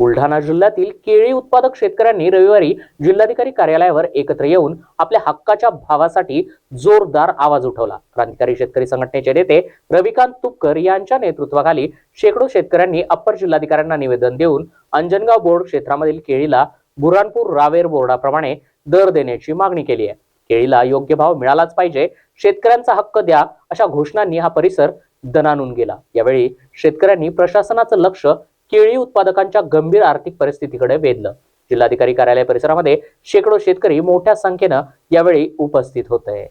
बुलढाणा जिल्ह्यातील केळी उत्पादक शेतकऱ्यांनी रविवारी जिल्हाधिकारी कार्यालयावर एकत्र येऊन आपल्या हक्काच्या भावासाठी जोरदार आवाज उठवला. क्रांतिकारी शेतकरी संघटनेचे नेते रविकांत तुपकर यांच्या नेतृत्वाखाली शेकडो शेतकऱ्यांनी अप्पर जिल्हाधिकाऱ्यांना निवेदन देऊन अंजनगाव बोर्ड क्षेत्रामधील केळीला बुरानपूर रावेर बोर्डाप्रमाणे दर देण्याची मागणी केली आहे. केळीला योग्य भाव मिळालाच पाहिजे शेतकऱ्यांचा हक्क द्या अशा घोषणांनी हा परिसर दणानून गेला. यावेळी शेतकऱ्यांनी प्रशासनाचं लक्ष केळी उत्पादकांच्या गंभीर आर्थिक परिस्थितीकडे वेधलं. जिल्हाधिकारी कार्यालय परिसरामध्ये शेकडो शेतकरी मोठ्या संख्येनं यावेळी उपस्थित होते.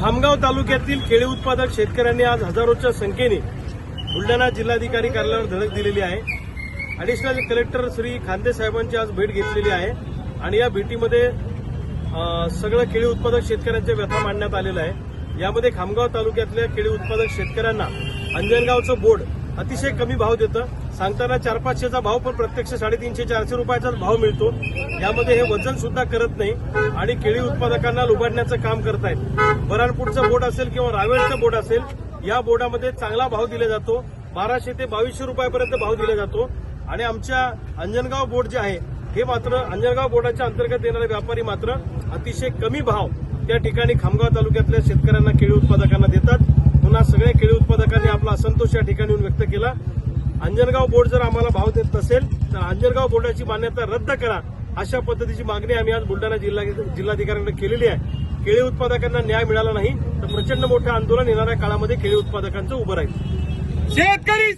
खामगाव तालुक्यातील केळी उत्पादक शेतकऱ्यांनी आज हजारोच्या संख्येने बुलढाणा जिल्हाधिकारी कार्यालयावर धडक दिलेली आहे. ॲडिशनल कलेक्टर श्री खांदे साहेबांची आज भेट घेतलेली आहे आणि या भेटीमध्ये सगळं केळी उत्पादक शेतकऱ्यांच्या व्यथा मांडण्यात आलेलं आहे. यामध्ये खामगाव तालुक्यातल्या केळी उत्पादक शेतकऱ्यांना अंजनगावचं बोर्ड अतिशय कमी भाव देतं. सांगताना चार पाचशेचा भाव पण प्रत्यक्ष साडेतीनशे चारशे रुपयाचाच भाव मिळतो. यामध्ये हे वजन सुद्धा करत नाही आणि केळी उत्पादकांना लुबाडण्याचं काम करतायत. बराणपूरचं बोर्ड असेल किंवा रावेरचं बोर्ड असेल या बोर्डामध्ये चांगला भाव दिला जातो. बाराशे ते बावीसशे रुपयापर्यंत भाव दिला जातो. आणि आमच्या अंजनगाव बोर्ड जे आहे हे मात्र अंजनगाव बोर्डाच्या अंतर्गत येणारे व्यापारी मात्र अतिशय कमी भाव त्या ठिकाणी खामगाव तालुक्यातल्या शेतकऱ्यांना केळी उत्पादकांना देतात. पुन्हा सगळे केळी असंतोष या ठिकाणी येऊन व्यक्त केला. अंजनगाव बोर्ड जर आम्हाला भाव देत नसेल तर अंजनगाव बोर्डाची मान्यता रद्द करा अशा पद्धतीची मागणी आम्ही आज बुलढाणा जिल्हा जिल्हाधिकाऱ्यांकडे केलेली आहे. केळी उत्पादकांना न्याय मिळाला नाही तर प्रचंड मोठं आंदोलन येणाऱ्या काळामध्ये केळी उत्पादकांचं उभं राहील. शेतकरी